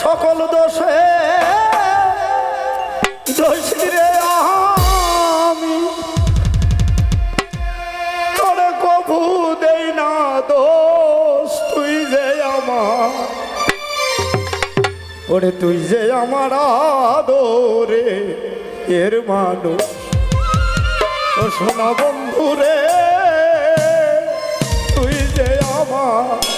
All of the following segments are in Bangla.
সকল দোষে দোষী রে আমি। তোর কবু দেই না দোষ, তুই যে আমার। ওরে তুই যে আমার আদরে এর মানুষ। ও শোনা বন্ধু রে, তুই যে আমার।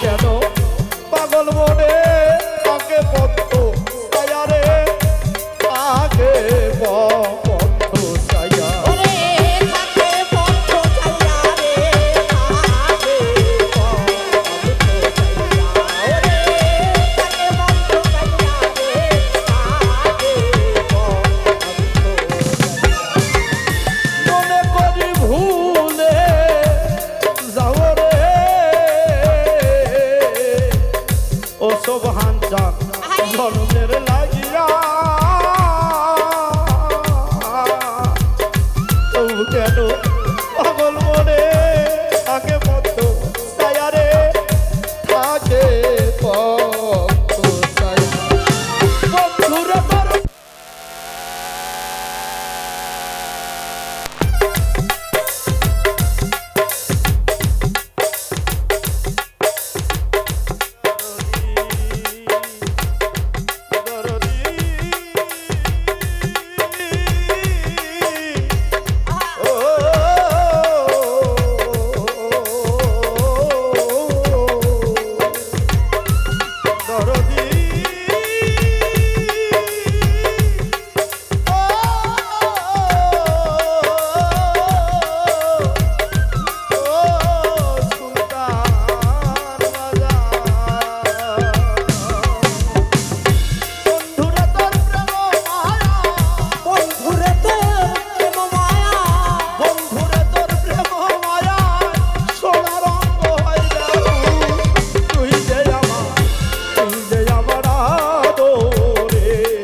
কেন? over 100.